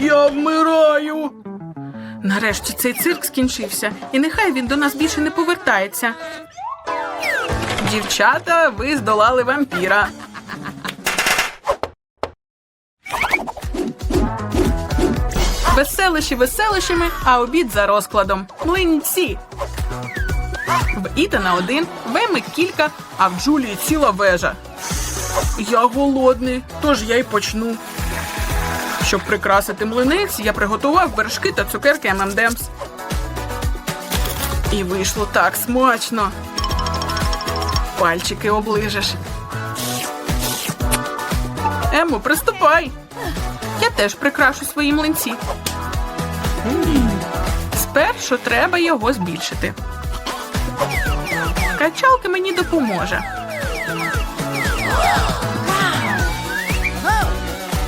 Я вмираю. Нарешті цей цирк скінчився, і нехай він до нас більше не повертається. Дівчата, ви здолали вампіра. Веселищі веселищами, а обід за розкладом. Млинці. В Ітана один, в Еми кілька, а в Джулії ціла вежа. Я голодний, тож я й почну. Щоб прикрасити млинець, я приготував вершки та цукерки ММДМС. І вийшло так смачно. Пальчики оближеш. Емо, приступай. Я теж прикрашу свої млинці. Спершу треба його збільшити. Качалка мені допоможе.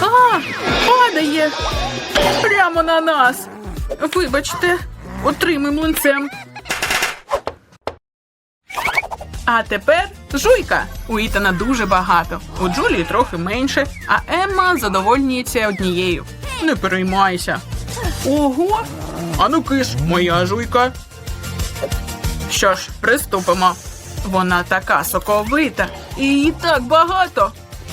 А, падає. Прямо на нас. Вибачте, отримай млинцем. А тепер жуйка. У Ітана дуже багато. У Джулії трохи менше, а Емма задовольнюється однією. Не переймайся. Ого. Ану киш, моя жуйка. Що ж, приступимо. Вона така соковита, і її так багато.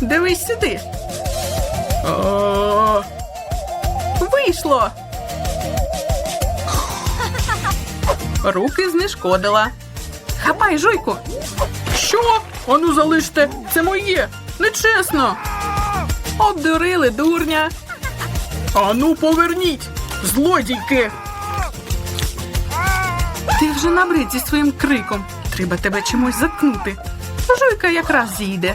Дивись сюди. А, Вийшло. Руки знешкодила. Хапай, жуйку. Що? Ану залиште, це моє. Нечесно. Обдурили дурня. Ану, поверніть, злодійки. Ти вже набрид своїм криком. Треба тебе чимось заткнути. Жуйка якраз зійде.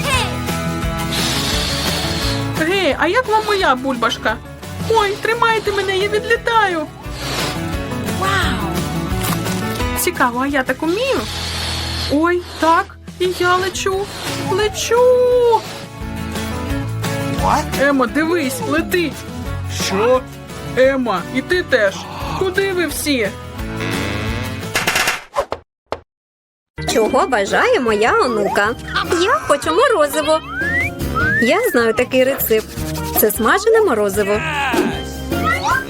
Гей, а як вам моя бульбашка? Ой, тримайте мене, я відлітаю. Вау! Цікаво, а я так умію? Ой, так, і я лечу. Лечу. Ема, дивись, летить. Що? Ема, і ти теж. Куди ви всі? Чого бажає моя онука? Я хочу морозиво. Я знаю такий рецепт. Це смажене морозиво.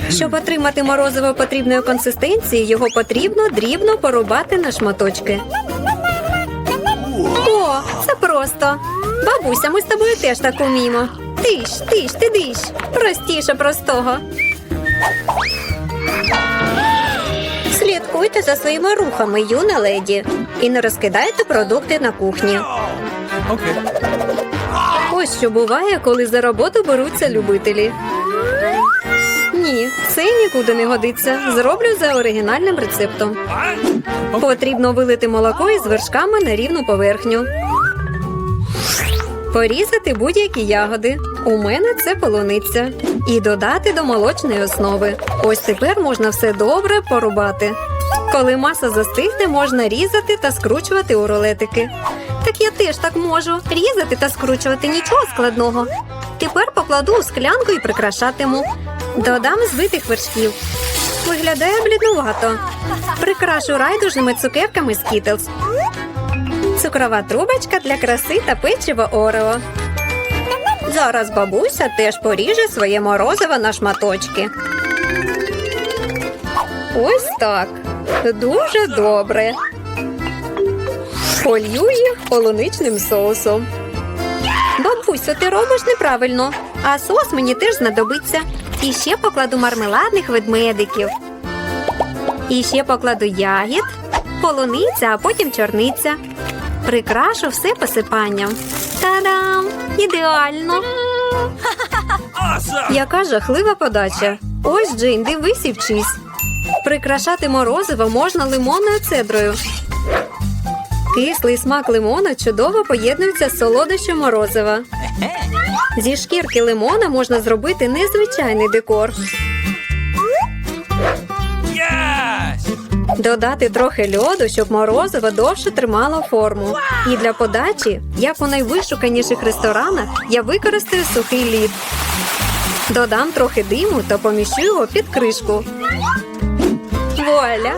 Щоб отримати морозиво потрібної консистенції, його потрібно дрібно порубати на шматочки. О, це просто. Бабуся, ми з тобою теж так уміємо. Тиш, тиш, ти диш. Простіше простого. Слідкуйте за своїми рухами, юна леді, і не розкидайте продукти на кухні. Окей. Ось що буває, коли за роботу беруться любителі. Ні, це нікуди не годиться. Зроблю за оригінальним рецептом. Потрібно вилити молоко із вершками на рівну поверхню. Порізати будь-які ягоди. У мене це полуниця. І додати до молочної основи. Ось тепер можна все добре порубати. Коли маса застигне, можна різати та скручувати у рулетики. Так я теж так можу. Різати та скручувати нічого складного. Тепер покладу у склянку і прикрашатиму. Додам збитих вершків. Виглядає бліднувато. Прикрашу райдужними цукерками Skittles. цукрова трубочка для краси та печиво Орео. Зараз бабуся теж поріже своє морозиво на шматочки. Ось так. Дуже добре. Полью їх полуничним соусом. Бабусю, ти робиш неправильно, а соус мені теж знадобиться. І ще покладу мармеладних ведмедиків. І ще покладу ягід, полуниця, а потім чорниця. Прикрашу все посипанням. Та-дам! Ідеально! Яка жахлива подача. Ось Джейн, дивись і вчись. Прикрашати морозиво можна лимонною цедрою. Кислий смак лимона чудово поєднується з солодощем морозива. Зі шкірки лимона можна зробити незвичайний декор. Додати трохи льоду, щоб морозиво довше тримало форму. І для подачі, як у найвишуканіших ресторанах, я використаю сухий лід. Додам трохи диму та поміщу його під кришку. Вуаля!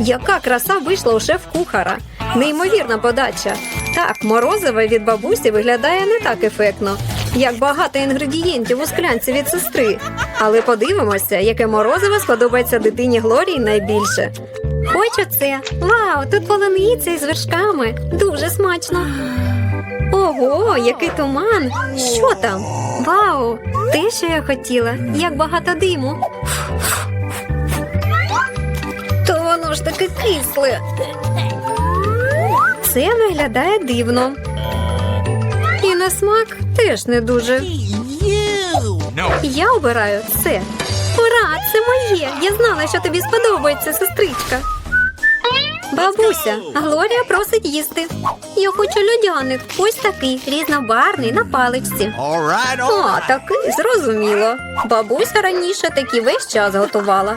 Яка краса вийшла у шеф-кухара! Неймовірна подача. Так, морозиво від бабусі виглядає не так ефектно, як багато інгредієнтів у склянці від сестри. Але подивимося, яке морозиво сподобається дитині Глорії найбільше. Хочу це. Вау, тут полуниця із вершками. Дуже смачно. Ого, який туман! Що там? Вау! Те, що я хотіла, як багато диму. То воно ж таке кисле. Це виглядає дивно. І на смак теж не дуже. Я обираю це. Ура, це моє! Я знала, що тобі сподобається, сестричка. Бабуся, Глорія просить їсти. Я хочу льодяник. Ось такий різнобарний на паличці. All right, all О, такий зрозуміло. Бабуся раніше такі весь час готувала.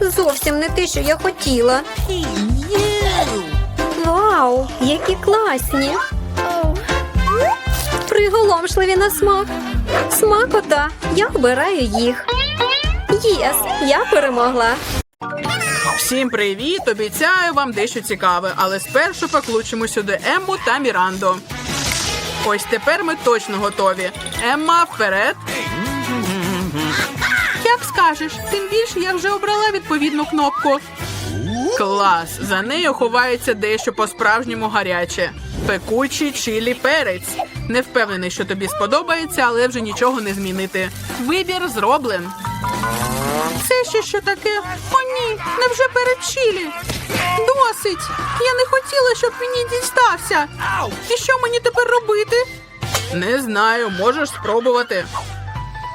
Зовсім не те, що я хотіла. Вау, які класні! Приголомшливі на смак. Смакота, я обираю їх. Єс, я перемогла. Всім привіт! Обіцяю вам дещо цікаве, але спершу покличемо сюди Емму та Міранду. Ось тепер ми точно готові. Емма, вперед. Скажеш, тим більше я вже обрала відповідну кнопку. Клас! За нею ховається дещо по-справжньому гаряче. Пекучий чилі перець. Не впевнений, що тобі сподобається, але вже нічого не змінити. Вибір зроблен. Це ще що таке? О, ні, невже перед чилі? Досить! Я не хотіла, щоб мені дістався. І що мені тепер робити? Не знаю, можеш спробувати.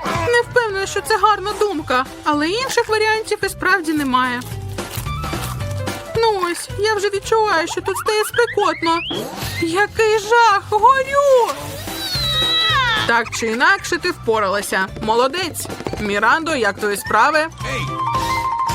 Не впевнена, що це гарна думка, але інших варіантів і справді немає. Ну ось, я вже відчуваю, що тут стає спекотно. Який жах! Горю! Так чи інакше ти впоралася. Молодець. Мірандо, як твої справи?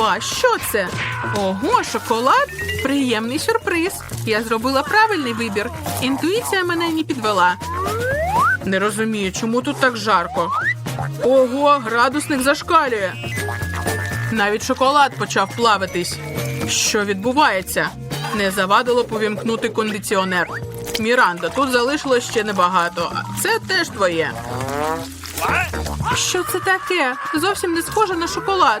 Ай, що це? Ого, шоколад? Приємний сюрприз. Я зробила правильний вибір. Інтуїція мене не підвела. Не розумію, чому тут так жарко. Ого, градусник зашкалює. Навіть шоколад почав плавитись. Що відбувається? Не завадило повімкнути кондиціонер. Міранда, тут залишилось ще небагато. Це теж твоє. Що це таке? Зовсім не схоже на шоколад.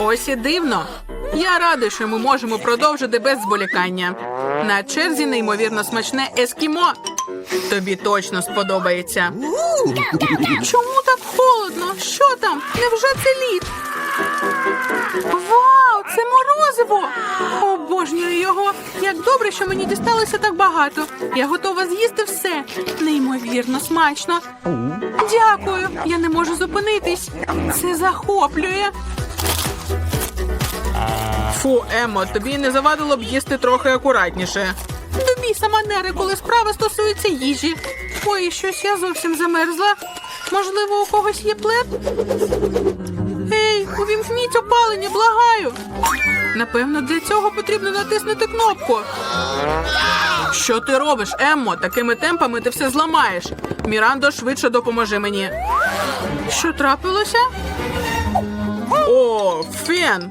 Ось і дивно. Я радий, що ми можемо продовжити без зволікання. На черзі неймовірно смачне ескімо. Тобі точно сподобається. Чому так холодно? Що там? Невже це лід? Вау, це морозиво! Обожнюю його. Як добре, що мені дісталося так багато. Я готова з'їсти все. Неймовірно смачно. Дякую. Я не можу зупинитись. Це захоплює. Фу, Емо, тобі не завадило б їсти трохи акуратніше. До біса манери, коли справа стосується їжі. Ой, щось я зовсім замерзла. Можливо, у когось є плед? Ей, увімкніть опалення, благаю. Напевно, для цього потрібно натиснути кнопку. Що ти робиш, Еммо? Такими темпами ти все зламаєш. Мірандо, швидше допоможи мені. Що трапилося? О, фен!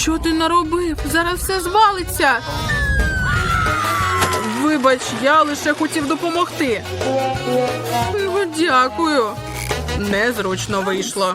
Що ти наробив? Зараз все звалиться. Вибач, я лише хотів допомогти. Ну, дякую. Незручно вийшло.